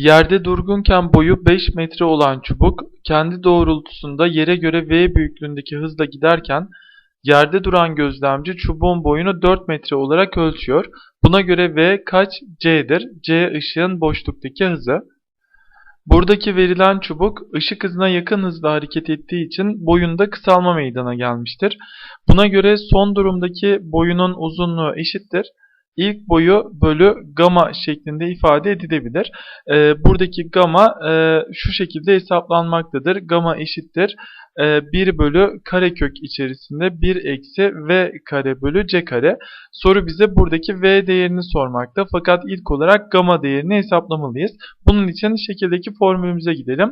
Yerde durgunken boyu 5 metre olan çubuk, kendi doğrultusunda yere göre v büyüklüğündeki hızla giderken, yerde duran gözlemci çubuğun boyunu 4 metre olarak ölçüyor. Buna göre v kaç c'dir? c ışığın boşluktaki hızı. Buradaki verilen çubuk ışık hızına yakın hızla hareket ettiği için boyunda kısalma meydana gelmiştir. Buna göre son durumdaki boyunun uzunluğu eşittir. İlk boyu bölü gamma şeklinde ifade edilebilir. Ee, buradaki gamma e, şu şekilde hesaplanmaktadır. Gamma eşittir. E, 1 bölü karekök içerisinde 1 eksi v kare bölü c kare. Soru bize buradaki v değerini sormakta. Fakat ilk olarak gamma değerini hesaplamalıyız. Bunun için şekildeki formülümüze gidelim.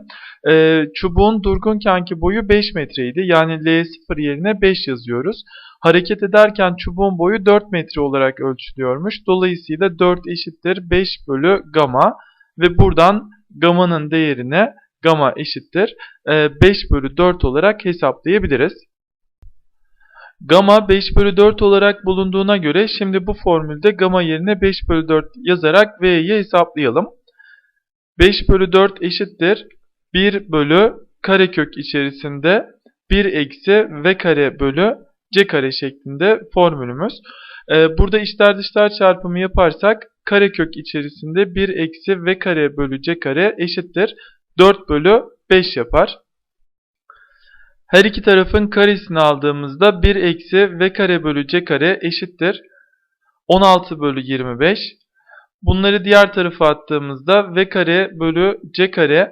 E, çubuğun durgunkenki boyu 5 metreydi. Yani L0 yerine 5 yazıyoruz. Hareket ederken çubuğun boyu 4 metre olarak ölçülüyormuş. Dolayısıyla 4 eşittir 5 bölü gamma ve buradan gamma'nın değerine gamma eşittir 5 bölü 4 olarak hesaplayabiliriz. Gamma 5 bölü 4 olarak bulunduğuna göre şimdi bu formülde gamma yerine 5 bölü 4 yazarak V'yi hesaplayalım. 5 bölü 4 eşittir 1 bölü karekök içerisinde 1 eksi V kare bölü C kare şeklinde formülümüz. Ee, burada içler dışlar çarpımı yaparsak karekök içerisinde 1 eksi V kare bölü C kare eşittir 4 bölü 5 yapar. Her iki tarafın karesini aldığımızda 1 eksi V kare bölü C kare eşittir 16 bölü 25. Bunları diğer tarafa attığımızda V kare bölü C kare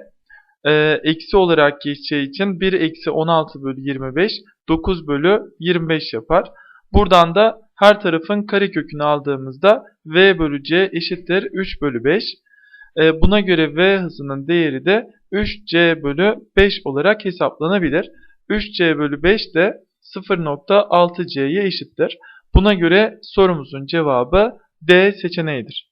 e, eksi olarak geçeceği için 1 eksi 16 bölü 25 9 bölü 25 yapar. Buradan da her tarafın karekökünü aldığımızda V bölü C eşittir 3 bölü 5. E, buna göre V hızının değeri de 3C bölü 5 olarak hesaplanabilir. 3C bölü 5 de 0.6C'ye eşittir. Buna göre sorumuzun cevabı D seçeneğidir.